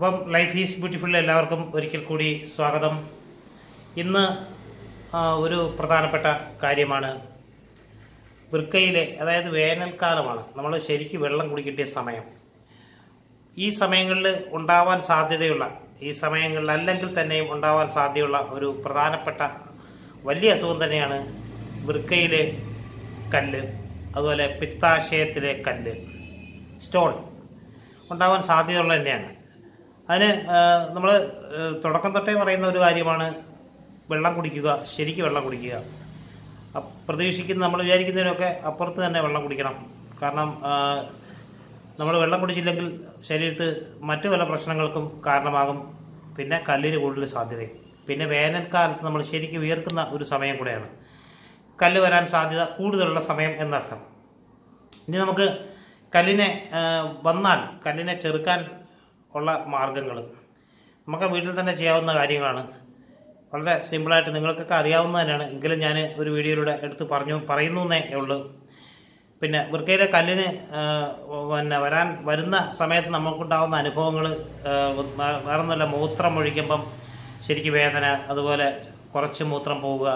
അപ്പം life is beautiful എല്ലാവർക്കും ഒരിക്കൽ കൂടി സ്വാഗതം. ഇന്ന് ഒരു പ്രധാനപ്പെട്ട കാര്യമാണ്. വൃക്കയിലെ അതായത് വേനൽക്കാലമാണ് നമ്മൾ ശരിക്കും വെള്ളം കുടിക്കേണ്ട സമയം. ഈ സമയങ്ങളിൽ ഉണ്ടാവാൻ സാധ്യതയുള്ള ഈ സമയങ്ങളിൽ അല്ലെങ്കിൽ തന്നെയും ഉണ്ടാവാൻ സാധ്യതയുള്ള ഒരു പ്രധാനപ്പെട്ട വലിയ അസുഖം തന്നെയാണ് വൃക്കയിലെ കല്ല് അതുപോലെ പിത്താശയത്തിലെ കല്ല് സ്റ്റോൺ. ഉണ്ടാവാൻ സാധ്യതയുള്ള തന്നെയാണ്. അതിന് നമ്മൾ തുടക്കം തൊട്ടേ പറയുന്ന ഒരു കാര്യമാണ് വെള്ളം കുടിക്കുക ശരിക്ക് വെള്ളം കുടിക്കുക. പ്രതീക്ഷിക്കുന്ന നമ്മൾ വിചാരിക്കുന്നതിനൊക്കെ അപ്പുറത്ത് തന്നെ വെള്ളം കുടിക്കണം. കാരണം നമ്മൾ വെള്ളം കുടിച്ചില്ലെങ്കിൽ ശരീരത്ത് മറ്റു പല പ്രശ്നങ്ങൾക്കും കാരണമാകും. പിന്നെ കല്ലിന് കൂടുതൽ സാധ്യതയും. പിന്നെ വേനൽക്കാലത്ത് നമ്മൾ ശരിക്ക് വിയർക്കുന്ന ഒരു സമയം കൂടെയാണ്. കല്ല് വരാൻ സാധ്യത കൂടുതലുള്ള സമയം എന്നർത്ഥം. ഇനി നമുക്ക് കല്ലിനെ വന്നാൽ കല്ലിനെ ചെറുക്കാൻ ഉള്ള മാർഗങ്ങൾ. നമുക്ക് വീട്ടിൽ തന്നെ ചെയ്യാവുന്ന കാര്യങ്ങളാണ്. വളരെ സിമ്പിളായിട്ട് നിങ്ങൾക്കൊക്കെ അറിയാവുന്ന തന്നെയാണ്. എങ്കിലും ഞാൻ ഒരു വീഡിയോയിലൂടെ എടുത്ത് പറഞ്ഞു പറയുന്നു എന്നേ ഉള്ളൂ. പിന്നെ വൃക്കയിലെ കല്ലിന് പിന്നെ വരാൻ വരുന്ന സമയത്ത് നമുക്കുണ്ടാകുന്ന അനുഭവങ്ങൾ വേറൊന്നുമല്ല മൂത്രം ഒഴിക്കുമ്പം ശരിക്കും വേദന അതുപോലെ കുറച്ച് മൂത്രം പോവുക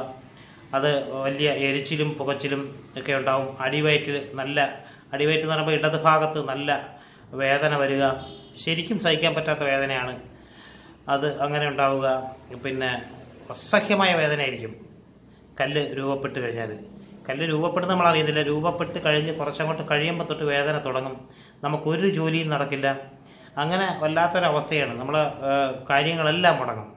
അത് വലിയ എരിച്ചിലും പുകച്ചിലും ഒക്കെ ഉണ്ടാവും. അടിവയറ്റിൽ നല്ല അടിവയറ്റ് എന്ന് പറയുമ്പോൾ ഇടത് ഭാഗത്ത് നല്ല വേദന വരിക ശരിക്കും സഹിക്കാൻ പറ്റാത്ത വേദനയാണ്. അത് അങ്ങനെ ഉണ്ടാവുക. പിന്നെ അസഹ്യമായ വേദനയായിരിക്കും. കല്ല് രൂപപ്പെട്ട് കഴിഞ്ഞാൽ. കല്ല് രൂപപ്പെടുന്ന നമ്മൾ അറിയുന്നില്ല രൂപപ്പെട്ട് കഴിഞ്ഞ് കുറച്ചങ്ങോട്ട് കഴിയുമ്പോൾ തൊട്ട് വേദന തുടങ്ങും. നമുക്കൊരു ജോലിയും നടക്കില്ല. അങ്ങനെ വല്ലാത്തൊരവസ്ഥയാണ്. നമ്മൾ കാര്യങ്ങളെല്ലാം മുടങ്ങും.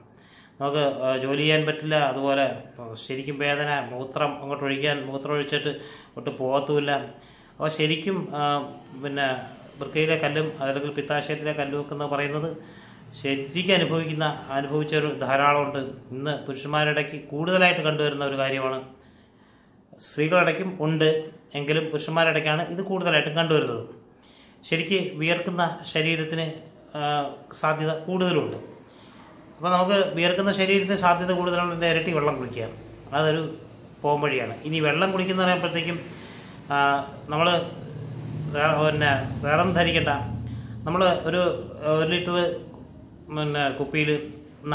നമുക്ക് ജോലി ചെയ്യാൻ പറ്റില്ല. അതുപോലെ ശരിക്കും വേദന മൂത്രം അങ്ങോട്ട് ഒഴിക്കാൻ മൂത്രം ഒഴിച്ചിട്ട് ഒട്ട് പോകത്തുമില്ല. അപ്പോൾ ശരിക്കും പിന്നെ വൃക്കയിലെ കല്ലും അതല്ലെങ്കിൽ പിത്താശയത്തിലെ കല്ലും ഒക്കെ എന്ന് പറയുന്നത് ശരിക്കും അനുഭവിക്കുന്ന അനുഭവിച്ചവർ ധാരാളമുണ്ട്. ഇന്ന് പുരുഷന്മാരിടയ്ക്ക് കൂടുതലായിട്ട് കണ്ടുവരുന്ന ഒരു കാര്യമാണ്. സ്ത്രീകളിടയ്ക്കും ഉണ്ട് എങ്കിലും പുരുഷന്മാരിടയ്ക്കാണ് ഇത് കൂടുതലായിട്ടും കണ്ടുവരുന്നത്. ശരിക്ക് വിയർക്കുന്ന ശരീരത്തിന് സാധ്യത കൂടുതലുണ്ട്. അപ്പോൾ നമുക്ക് വിയർക്കുന്ന ശരീരത്തിന് സാധ്യത കൂടുതലുള്ള ഇരട്ടി വെള്ളം കുടിക്കുക. അതൊരു പോംവഴിയാണ്. ഇനി വെള്ളം കുടിക്കുന്ന പറയുമ്പോഴത്തേക്കും നമ്മൾ പിന്നെ വേറെ ഒന്നും ധരിക്കണ്ട. നമ്മൾ ഒരു ഒരു ലിറ്റർ പിന്നെ കുപ്പിയിൽ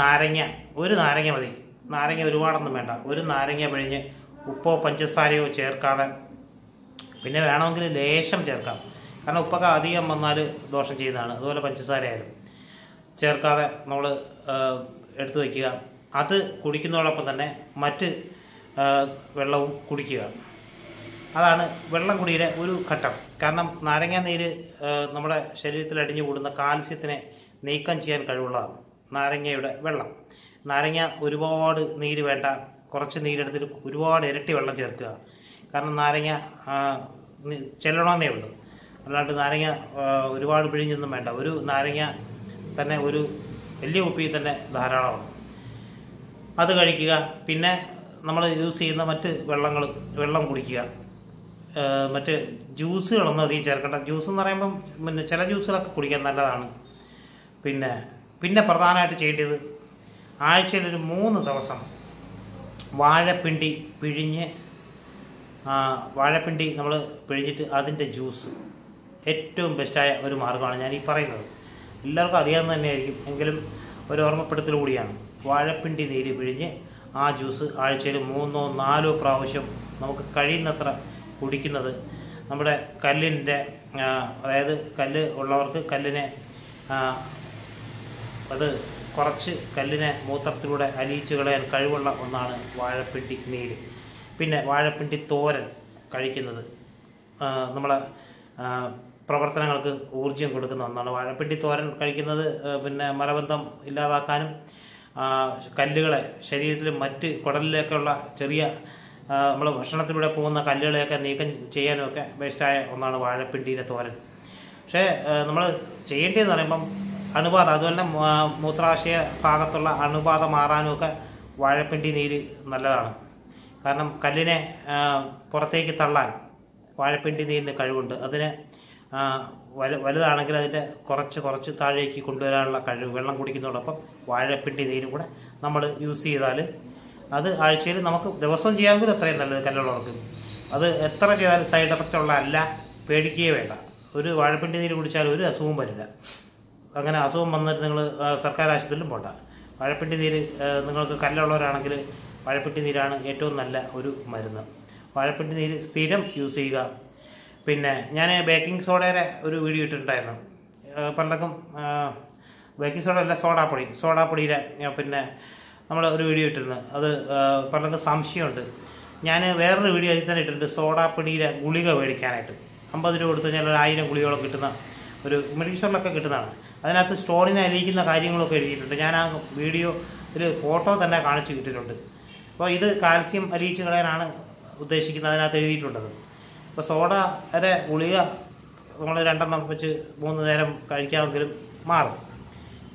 നാരങ്ങ ഒരു നാരങ്ങ മതി. നാരങ്ങ ഒരുപാടൊന്നും വേണ്ട. ഒരു നാരങ്ങ പിഴിഞ്ഞ് ഉപ്പോ പഞ്ചസാരയോ ചേർക്കാതെ പിന്നെ വേണമെങ്കിൽ ലേശം ചേർക്കാം. കാരണം ഉപ്പൊക്കെ അധികം വന്നാൽ ദോഷം ചെയ്യുന്നതാണ്. അതുപോലെ പഞ്ചസാരയായാലും. ചേർക്കാതെ നമ്മൾ എടുത്തു വയ്ക്കുക അത് കുടിക്കുന്നതോടൊപ്പം തന്നെ മറ്റ് വെള്ളവും കുടിക്കുക. അതാണ് വെള്ളം കുടിയുടെ ഒരു ഘട്ടം. കാരണം നാരങ്ങ നീര് നമ്മുടെ ശരീരത്തിൽ അടിഞ്ഞു കൂടുന്ന കാൽസ്യത്തിനെ നീക്കം ചെയ്യാൻ കഴിവുള്ളതാണ് നാരങ്ങയുടെ വെള്ളം. നാരങ്ങ ഒരുപാട് നീര് വേണ്ട കുറച്ച് നീരെടുത്തിട്ട് ഒരുപാട് ഇരട്ടി വെള്ളം ചേർക്കുക. കാരണം നാരങ്ങ ചെല്ലണമെന്നേ ഉള്ളൂ. അല്ലാണ്ട് നാരങ്ങ ഒരുപാട് പിഴിഞ്ഞൊന്നും വേണ്ട. ഒരു നാരങ്ങ തന്നെ ഒരു വലിയ കുപ്പിയിൽ തന്നെ ധാരാളമാണ്. അത് കഴിക്കുക. പിന്നെ നമ്മൾ യൂസ് ചെയ്യുന്ന മറ്റ് വെള്ളങ്ങൾ വെള്ളം കുടിക്കുക. മറ്റ് ജ്യൂസുകളൊന്നും അധികം ചേർക്കേണ്ട ജ്യൂസ് എന്ന് പറയുമ്പം പിന്നെ ചില ജ്യൂസുകളൊക്കെ കുടിക്കാൻ നല്ലതാണ്. പിന്നെ പിന്നെ പ്രധാനമായിട്ട് ചെയ്യേണ്ടത് ആഴ്ചയിൽ ഒരു മൂന്ന് ദിവസം വാഴപ്പിണ്ടി പിഴിഞ്ഞ് വാഴപ്പിണ്ടി നമ്മൾ പിഴിഞ്ഞിട്ട് അതിന്റെ ജ്യൂസ് ഏറ്റവും ബെസ്റ്റായ ഒരു മാർഗമാണ് ഞാൻ ഈ പറയുന്നത്. എല്ലാവർക്കും അറിയാവുന്ന തന്നെയായിരിക്കും. എങ്കിലും ഒരു ഓർമ്മപ്പെടുത്തൽ കൂടിയാണ്. വാഴപ്പിണ്ടി നീര് പിഴിഞ്ഞ് ആ ജ്യൂസ് ആഴ്ചയിൽ മൂന്നോ നാലോ പ്രാവശ്യം നമുക്ക് കഴിയുന്നത്ര കുടിക്കുന്നത്. നമ്മുടെ കല്ലിന്റെ അതായത് കല്ല് ഉള്ളവർക്ക് കല്ലിനെ അത് കുറച്ച് കല്ലിനെ മൂത്രത്തിലൂടെ അലിയിച്ച് കളയാൻ കഴിവുള്ള ഒന്നാണ് വാഴപ്പിണ്ടി നീര്. പിന്നെ വാഴപ്പിണ്ടി തോരൻ കഴിക്കുന്നത് നമ്മളെ പ്രവർത്തനങ്ങൾക്ക് ഊർജം കൊടുക്കുന്ന ഒന്നാണ്. വാഴപ്പിണ്ടി തോരൻ കഴിക്കുന്നത് പിന്നെ മലബന്ധം ഇല്ലാതാക്കാനും കല്ലുകളെ ശരീരത്തിലും മറ്റ് കുടലിലേക്കുള്ള ചെറിയ നമ്മൾ ഭക്ഷണത്തിലൂടെ പോകുന്ന കല്ലുകളെയൊക്കെ നീക്കം ചെയ്യാനും ഒക്കെ ബെസ്റ്റായ ഒന്നാണ് വാഴപ്പിണ്ടിയിലെ തോരൻ. പക്ഷേ നമ്മൾ ചെയ്യേണ്ടതെന്ന് പറയുമ്പം അണുബാധ അതുപോലെ മൂത്രാശയ ഭാഗത്തുള്ള അണുബാധ മാറാനുമൊക്കെ വാഴപ്പിണ്ടി നീര് നല്ലതാണ്. കാരണം കല്ലിനെ പുറത്തേക്ക് തള്ളാൻ വാഴപ്പിണ്ടി നീരിന് കഴിവുണ്ട്. അതിന് വലു വലുതാണെങ്കിൽ അതിന്റെ കുറച്ച് കുറച്ച് താഴേക്ക് കൊണ്ടുവരാനുള്ള കഴിവ് വെള്ളം കുടിക്കുന്നതോടൊപ്പം വാഴപ്പിണ്ടി നീരും കൂടെ നമ്മൾ യൂസ് ചെയ്താൽ അത് ആഴ്ചയിൽ നമുക്ക് ദിവസം ചെയ്യാമെങ്കിൽ അത്രയും നല്ലത് കല്ലുള്ളവർക്ക്. അത് എത്ര ചെയ്താലും സൈഡ് എഫക്റ്റ് ഉള്ള അല്ല പേടിക്കുകയേ വേണ്ട. ഒരു വാഴപ്പിണ്ടി നീര് കുടിച്ചാൽ ഒരു അസുഖവും വരില്ല. അങ്ങനെ അസുഖം വന്നിട്ട് നിങ്ങൾ സർക്കാർ ആശുപത്രിയിലും പോണ്ട. വാഴപ്പിണ്ടി നീര് നിങ്ങൾക്ക് കല്ലുള്ളവരാണെങ്കിൽ വാഴപ്പിണ്ടി നീരാണ് ഏറ്റവും നല്ല ഒരു മരുന്ന്. വാഴപ്പിണ്ടി നീര് സ്ഥിരം യൂസ് ചെയ്യുക. പിന്നെ ഞാൻ ബേക്കിംഗ് സോഡയുടെ ഒരു വീഡിയോ ഇട്ടിട്ടുണ്ടായിരുന്നു. പലർക്കും ബേക്കിംഗ് സോഡ അല്ല സോഡാപ്പൊടി. സോഡാപ്പൊടിയിലെ പിന്നെ നമ്മൾ ഒരു വീഡിയോ ഇട്ടിരുന്നു. അത് പലർക്കും സംശയമുണ്ട്. ഞാൻ വേറൊരു വീഡിയോ അതിൽ തന്നെ ഇട്ടിട്ടുണ്ട്. സോഡാപ്പിടിയിലെ ഗുളിക മേടിക്കാനായിട്ട്. അമ്പത് രൂപ കൊടുത്തു കഴിഞ്ഞാൽ ഒരു ആയിരം ഗുളികയോളം കിട്ടുന്ന ഒരു മെഡിക്കൽ സ്റ്റോറിലൊക്കെ കിട്ടുന്നതാണ്. അതിനകത്ത് സ്റ്റോറിനെ അലിയിക്കുന്ന കാര്യങ്ങളൊക്കെ എഴുതിയിട്ടുണ്ട്. ഞാൻ ആ വീഡിയോ ഒരു ഫോട്ടോ തന്നെ കാണിച്ചു കിട്ടിയിട്ടുണ്ട് അപ്പോൾ ഇത് കാൽസ്യം അലിയിച്ച് കളയാനാണ് ഉദ്ദേശിക്കുന്നത്. അതിനകത്ത് എഴുതിയിട്ടുള്ളത് അപ്പോൾ സോഡ വരെ ഗുളിക നമ്മൾ രണ്ടെണ്ണം വെച്ച് മൂന്ന് നേരം കഴിക്കാമെങ്കിലും മാറും.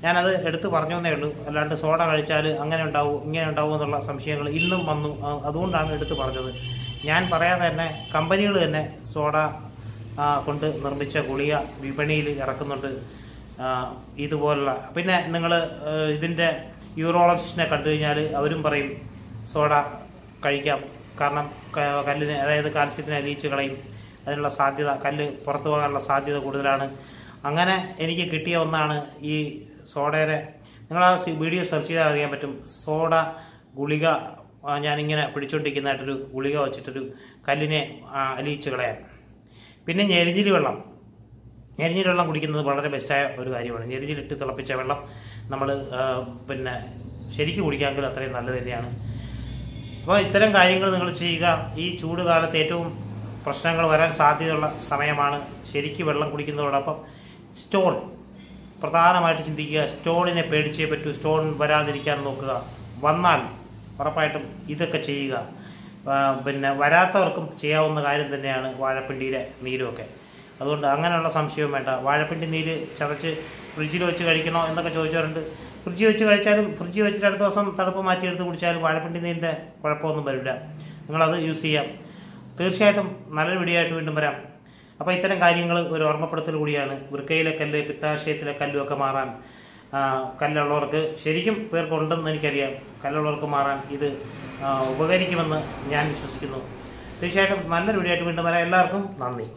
ഞാനത് എടുത്ത് പറഞ്ഞു ഉള്ളൂ. അല്ലാണ്ട് സോഡ കഴിച്ചാൽ അങ്ങനെ ഉണ്ടാവും ഇങ്ങനെ ഉണ്ടാവും എന്നുള്ള സംശയങ്ങൾ ഇന്നും വന്നു. അതുകൊണ്ടാണ് എടുത്ത് പറഞ്ഞത്. ഞാൻ പറയാതെ തന്നെ കമ്പനികൾ തന്നെ സോഡ കൊണ്ട് നിർമ്മിച്ച ഗുളിക വിപണിയിൽ ഇറക്കുന്നുണ്ട്. ഇതുപോലുള്ള. പിന്നെ നിങ്ങൾ ഇതിന്റെ യൂറോളജിസ്റ്റിനെ കണ്ടു കഴിഞ്ഞാൽ അവരും പറയും സോഡ കഴിക്കാം. കാരണം കല്ലിന് അതായത് കാൽസ്യത്തിനെ അലിയിച്ച് കളയും. അതിനുള്ള സാധ്യത കല്ല് പുറത്തു പോകാനുള്ള സാധ്യത കൂടുതലാണ്. അങ്ങനെ എനിക്ക് കിട്ടിയ ഒന്നാണ് ഈ സോഡയുടെ നിങ്ങൾ ആ വീഡിയോ സെർച്ച് ചെയ്താൽ അറിയാൻ പറ്റും. സോഡ ഗുളിക ഞാനിങ്ങനെ പിടിച്ചുകൊണ്ടിരിക്കുന്നതായിട്ടൊരു ഗുളിക വെച്ചിട്ടൊരു കല്ലിനെ അലിയിച്ച് കളയാൻ പിന്നെ ഞെരിഞ്ഞിരി വെള്ളം. ഞെരിഞ്ഞിരി വെള്ളം കുടിക്കുന്നത് വളരെ ബെസ്റ്റായ ഒരു കാര്യമാണ്. ഞെരിഞ്ഞിലിട്ട് തിളപ്പിച്ച വെള്ളം നമ്മൾ പിന്നെ ശരിക്കും കുടിക്കാമെങ്കിൽ അത്രയും നല്ലത് തന്നെയാണ്. അപ്പോൾ ഇത്തരം കാര്യങ്ങൾ നിങ്ങൾ ചെയ്യുക. ഈ ചൂട് കാലത്ത് ഏറ്റവും പ്രശ്നങ്ങൾ വരാൻ സാധ്യതയുള്ള സമയമാണ് ശരിക്കും വെള്ളം കുടിക്കുന്നതോടൊപ്പം സ്റ്റോൺ. പ്രധാനമായിട്ട് ചിന്തിക്കുക സ്റ്റോണിനെ പേടിച്ചേ പറ്റൂ സ്റ്റോൺ വരാതിരിക്കാൻ നോക്കുക. വന്നാൽ ഉറപ്പായിട്ടും ഇതൊക്കെ ചെയ്യുക. പിന്നെ വരാത്തവർക്കും ചെയ്യാവുന്ന കാര്യം തന്നെയാണ് വാഴപ്പിണ്ടിയിലെ നീരുമൊക്കെ. അതുകൊണ്ട് അങ്ങനെയുള്ള സംശയവും വേണ്ട. വാഴപ്പിണ്ടി നീര് ചതച്ച് ഫ്രിഡ്ജിൽ വെച്ച് കഴിക്കണോ എന്നൊക്കെ ചോദിച്ചവരുണ്ട്. ഫ്രിഡ്ജിൽ വെച്ച് കഴിച്ചാലും ഫ്രിഡ്ജിൽ വെച്ചിട്ട് അടുത്ത ദിവസം തണുപ്പ് മാറ്റിയെടുത്ത് കുടിച്ചാലും വാഴപ്പിണ്ടി നീരിന്റെ കുഴപ്പമൊന്നും വരില്ല. നിങ്ങളത് യൂസ് ചെയ്യാം. തീർച്ചയായിട്ടും നല്ലൊരു വീഡിയോ ആയിട്ട് വീണ്ടും വരാം. അപ്പോൾ ഇത്തരം കാര്യങ്ങൾ ഒരു ഓർമ്മപ്പെടുത്തൽ കൂടിയാണ്. വൃക്കയിലെ കല്ല് പിത്താശയത്തിലെ കല്ലും ഒക്കെ മാറാൻ കല്ലുള്ളവർക്ക് ശരിക്കും പേർക്ക് ഉണ്ടെന്ന് എനിക്കറിയാം. കല്ലുള്ളവർക്ക് മാറാൻ ഇത് ഉപകരിക്കുമെന്ന് ഞാൻ വിശ്വസിക്കുന്നു. തീർച്ചയായിട്ടും നല്ലൊരു വീഡിയോ ആയിട്ട് വീണ്ടും വരാം. എല്ലാവർക്കും നന്ദി.